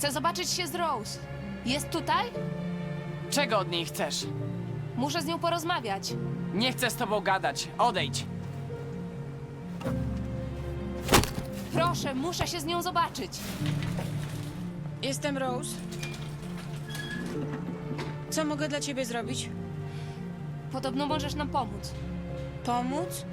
Chcę zobaczyć się z Rose. Jest tutaj? Czego od niej chcesz? Muszę z nią porozmawiać. Nie chcę z tobą gadać. Odejdź. Proszę, muszę się z nią zobaczyć. Jestem Rose. Co mogę dla ciebie zrobić? Podobno możesz nam pomóc. Pomóc?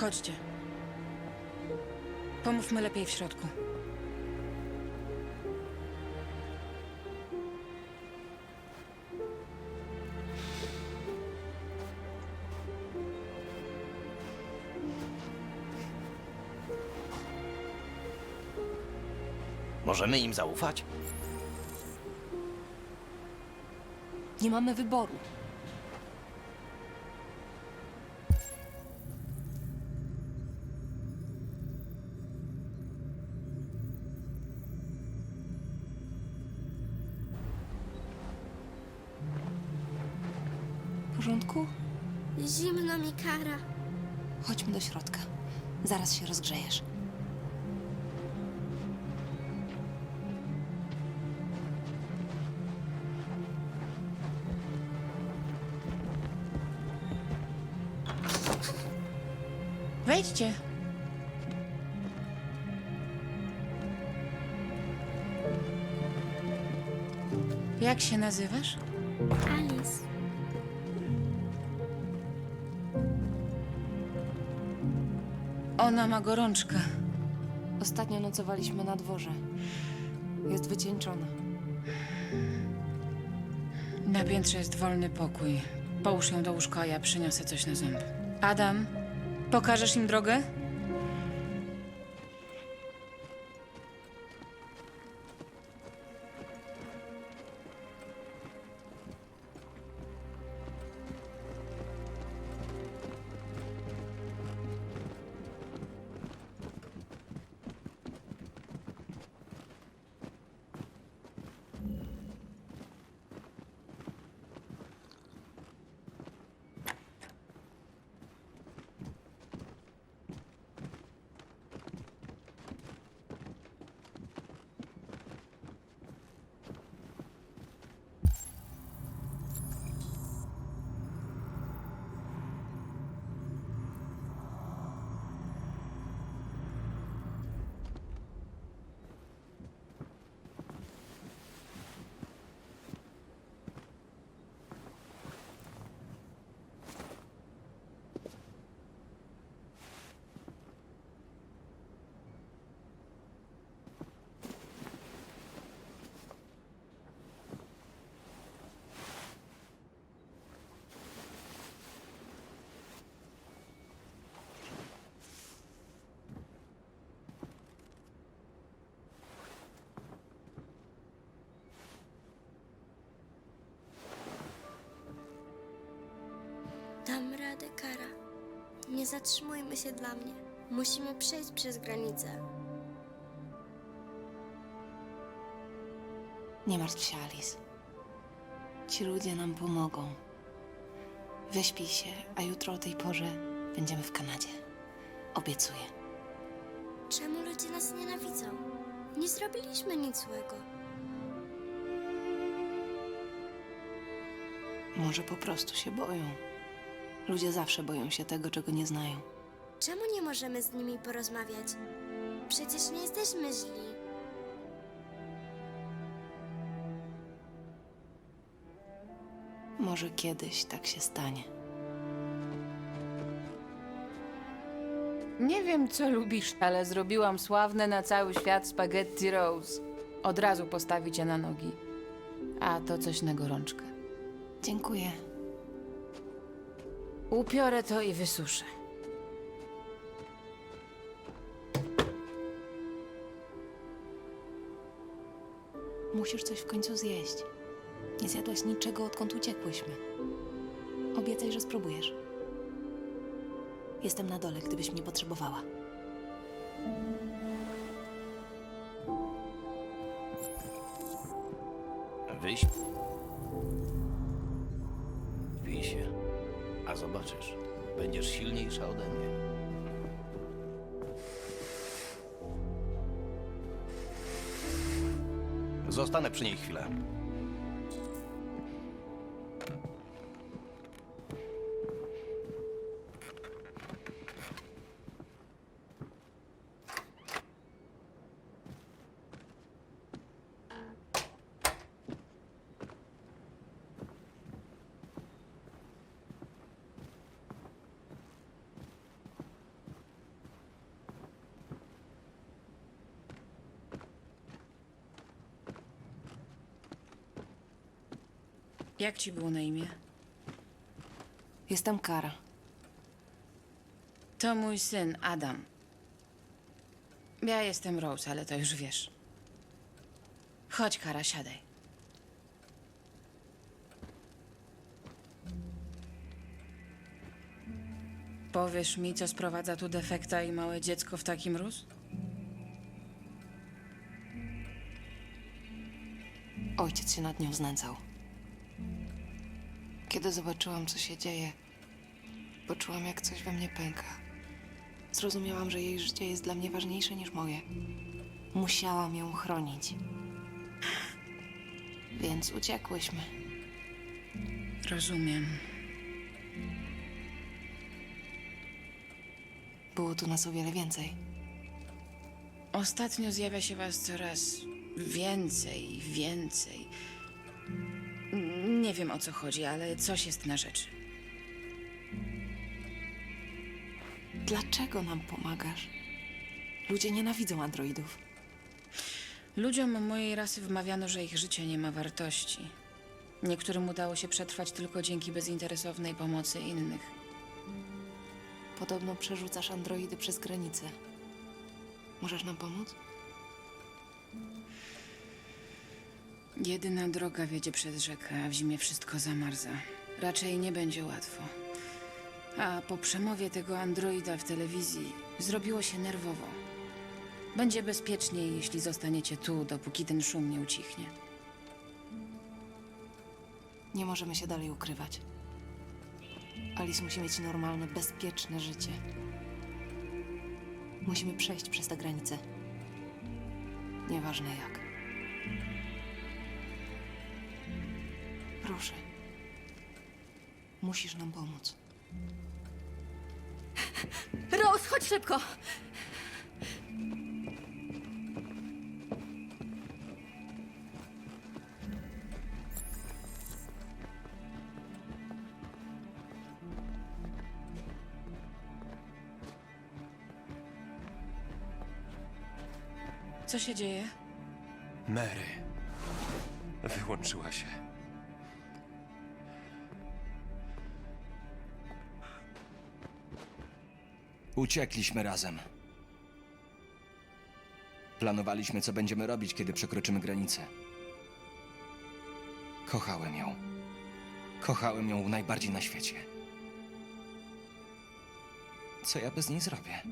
Chodźcie. Pomówmy lepiej w środku. Możemy im zaufać? Nie mamy wyboru. Wejdźcie. Jak się nazywasz? Alice. Ona ma gorączkę. Ostatnio nocowaliśmy na dworze. Jest wycieńczona. Na piętrze jest wolny pokój. Połóż ją do łóżka, a ja przyniosę coś na ząb. Adam, pokażesz im drogę? Radę, kara. Nie zatrzymujmy się dla mnie. Musimy przejść przez granicę. Nie martw się, Alice. Ci ludzie nam pomogą. Wyśpij się, a jutro o tej porze będziemy w Kanadzie. Obiecuję. Czemu ludzie nas nienawidzą? Nie zrobiliśmy nic złego. Może po prostu się boją. Ludzie zawsze boją się tego, czego nie znają. Czemu nie możemy z nimi porozmawiać? Przecież nie jesteśmy źli. Może kiedyś tak się stanie. Nie wiem, co lubisz, ale zrobiłam sławne na cały świat spaghetti rose. Od razu postawić je na nogi. A to coś na gorączkę. Dziękuję. Upiorę to i wysuszę. Musisz coś w końcu zjeść. Nie zjadłaś niczego, odkąd uciekłyśmy. Obiecaj, że spróbujesz. Jestem na dole, gdybyś mnie potrzebowała. Wyśp. Zobaczysz, będziesz silniejsza ode mnie. Zostanę przy niej chwilę. Jak ci było na imię? Jestem Kara. To mój syn, Adam. Ja jestem Rose, ale to już wiesz. Chodź, Kara, siadaj. Powiesz mi, co sprowadza tu defekta i małe dziecko w taki mróz? Ojciec się nad nią znęcał. Kiedy zobaczyłam, co się dzieje, poczułam, jak coś we mnie pęka. Zrozumiałam, że jej życie jest dla mnie ważniejsze niż moje. Musiałam ją chronić. Więc uciekłyśmy. Rozumiem. Było tu nas o wiele więcej. Ostatnio zjawia się was coraz więcej, i więcej. Nie wiem o co chodzi, ale coś jest na rzeczy. Dlaczego nam pomagasz? Ludzie nienawidzą androidów. Ludziom mojej rasy wmawiano, że ich życie nie ma wartości. Niektórym udało się przetrwać tylko dzięki bezinteresownej pomocy innych. Podobno przerzucasz androidy przez granicę. Możesz nam pomóc? Jedyna droga wiedzie przez rzekę, a w zimie wszystko zamarza. Raczej nie będzie łatwo. A po przemowie tego androida w telewizji zrobiło się nerwowo. Będzie bezpieczniej, jeśli zostaniecie tu, dopóki ten szum nie ucichnie. Nie możemy się dalej ukrywać. Alice musi mieć normalne, bezpieczne życie. Musimy przejść przez tę granicę. Nieważne jak. Proszę. Musisz nam pomóc. Rose, chodź szybko! Co się dzieje? Mary. Wyłączyła się. Uciekliśmy razem. Planowaliśmy, co będziemy robić, kiedy przekroczymy granicę. Kochałem ją. Kochałem ją najbardziej na świecie. Co ja bez niej zrobię?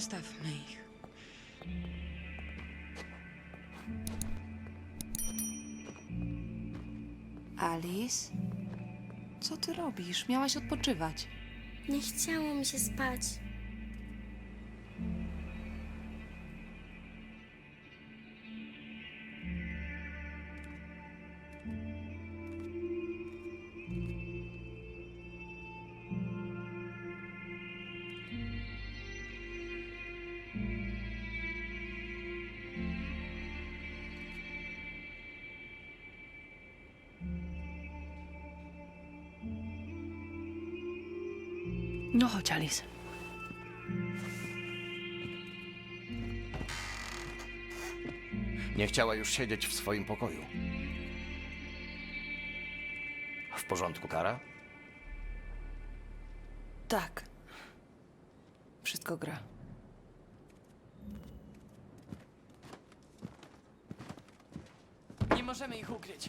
Zostawmy ich. Alice? Co ty robisz? Miałaś odpoczywać. Nie chciało mi się spać. No chodź, Alice. Nie chciała już siedzieć w swoim pokoju. W porządku, Kara? Tak. Wszystko gra. Nie możemy ich ukryć.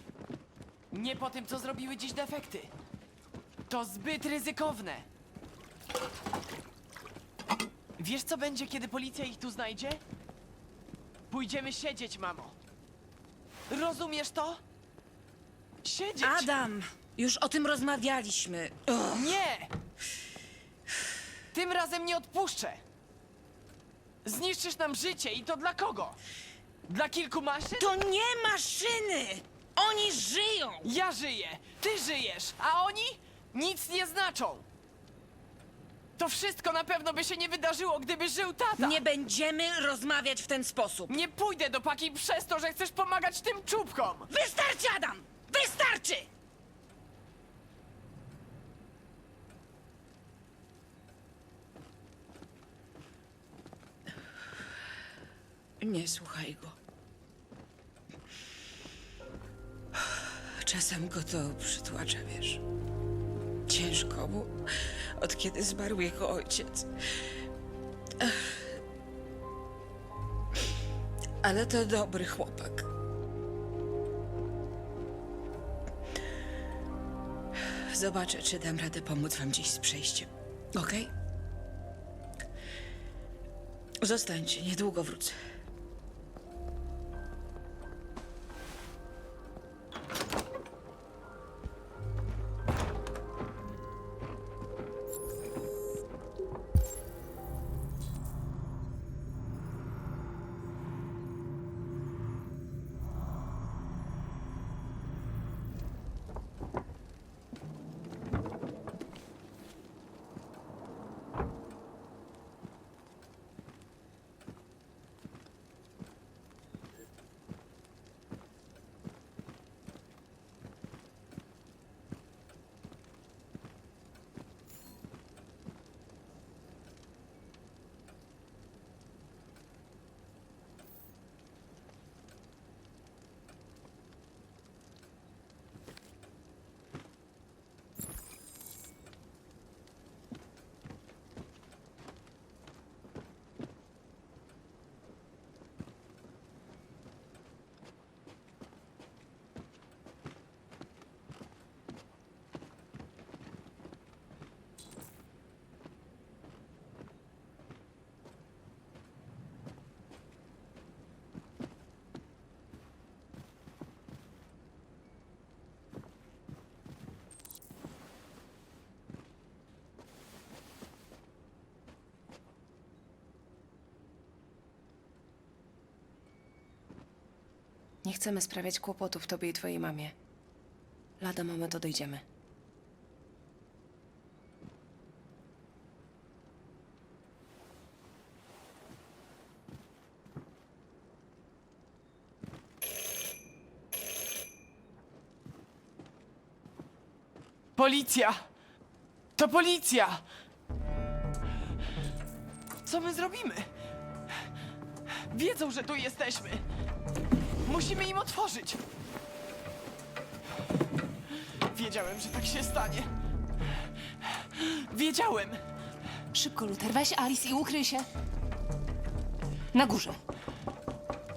Nie po tym, co zrobiły dziś defekty. To zbyt ryzykowne. Wiesz, co będzie, kiedy policja ich tu znajdzie? Pójdziemy siedzieć, mamo. Rozumiesz to? Siedzieć! Adam! Już o tym rozmawialiśmy. Nie! Tym razem nie odpuszczę! Zniszczysz nam życie i to dla kogo? Dla kilku maszyn? To nie maszyny! Oni żyją! Ja żyję, ty żyjesz, a oni nic nie znaczą! To wszystko na pewno by się nie wydarzyło, gdyby żył tata! Nie będziemy rozmawiać w ten sposób. Nie pójdę do paki przez to, że chcesz pomagać tym czubkom! Wystarczy, Adam! Wystarczy! Nie słuchaj go. Czasem go to przytłacza, wiesz. Ciężko mu, od kiedy zmarł jego ojciec. Ale to dobry chłopak. Zobaczę, czy dam radę pomóc wam dziś z przejściem. Okej? Zostańcie, niedługo wrócę. Nie chcemy sprawiać kłopotów tobie i twojej mamie. Lada moment odejdziemy. Policja! To policja! Co my zrobimy? Wiedzą, że tu jesteśmy. Musimy im otworzyć. Wiedziałem, że tak się stanie. Wiedziałem. Szybko, Luther, weź Alice i ukryj się. Na górze.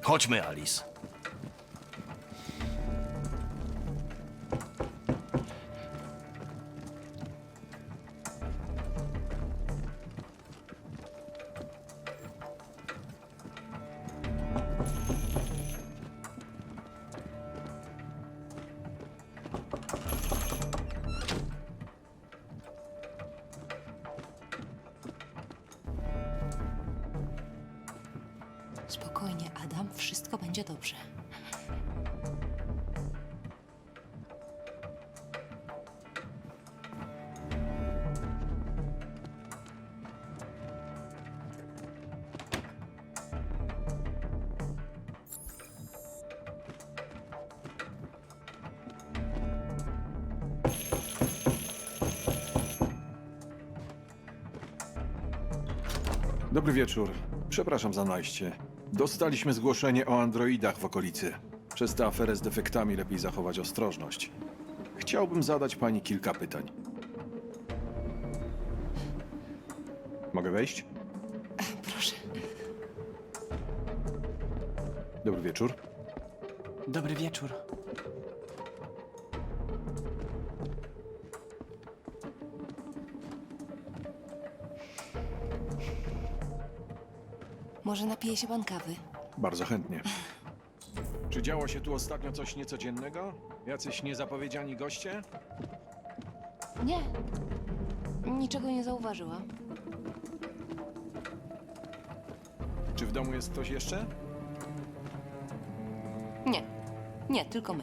Chodźmy, Alice. Dobry wieczór. Przepraszam za najście. Dostaliśmy zgłoszenie o androidach w okolicy. Przez tę aferę z defektami lepiej zachować ostrożność. Chciałbym zadać pani kilka pytań. Mogę wejść? Proszę. Dobry wieczór. Dobry wieczór. Może napije się pan kawy? Bardzo chętnie. Czy działo się tu ostatnio coś niecodziennego? Jacyś niezapowiedziani goście? Nie. Niczego nie zauważyłam. Czy w domu jest ktoś jeszcze? Nie. Nie, tylko my.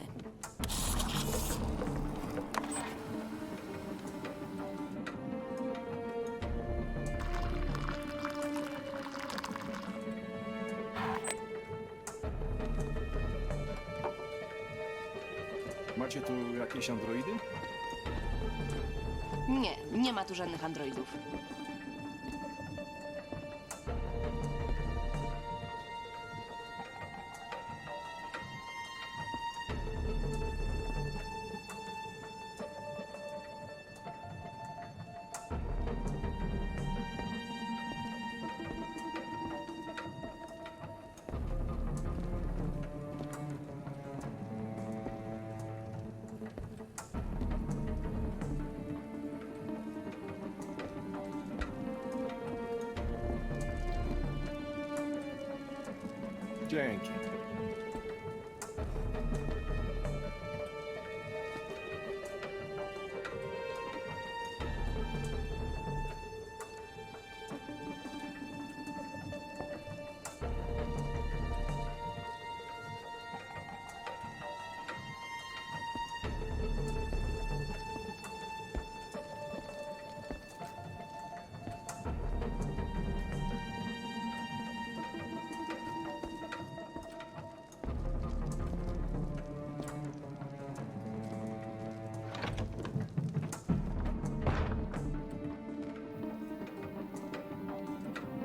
Macie tu jakieś androidy? Nie, nie ma tu żadnych androidów. Dzięki.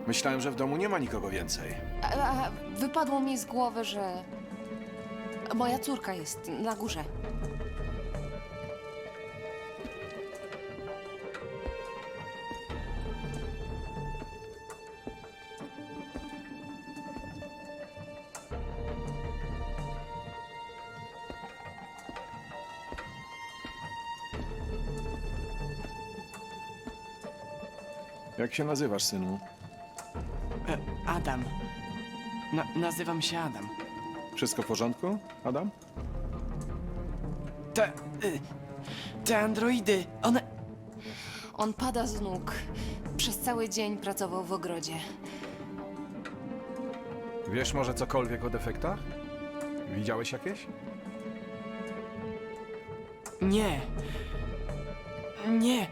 Myślałem, że w domu nie ma nikogo więcej. A, wypadło mi z głowy, że moja córka jest na górze. Jak się nazywasz, synu? Adam. Na, nazywam się Adam. Wszystko w porządku, Adam? Te. Y, te androidy, one. On pada z nóg. Przez cały dzień pracował w ogrodzie. Wiesz może cokolwiek o defektach? Widziałeś jakieś? Nie. Nie.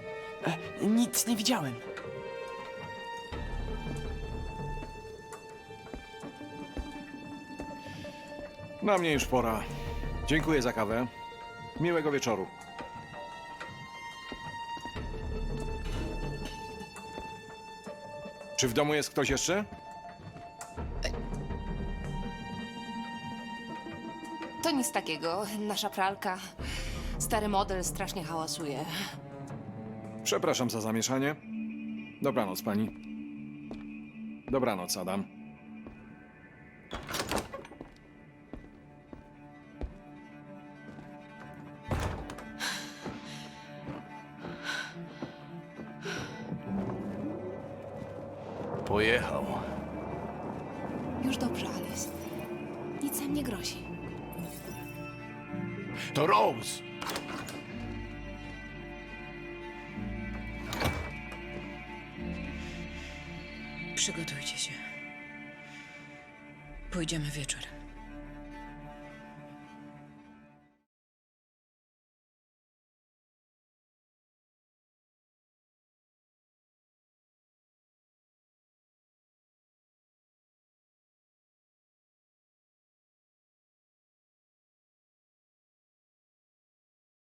E, nic nie widziałem. Na mnie już pora. Dziękuję za kawę. Miłego wieczoru. Czy w domu jest ktoś jeszcze? To nic takiego. Nasza pralka. Stary model strasznie hałasuje. Przepraszam za zamieszanie. Dobranoc, pani. Dobranoc, Adam. Pojechał. Już dobrze, Alice. Nic nam nie grozi. To Rose! Przygotujcie się. Pójdziemy wieczorem.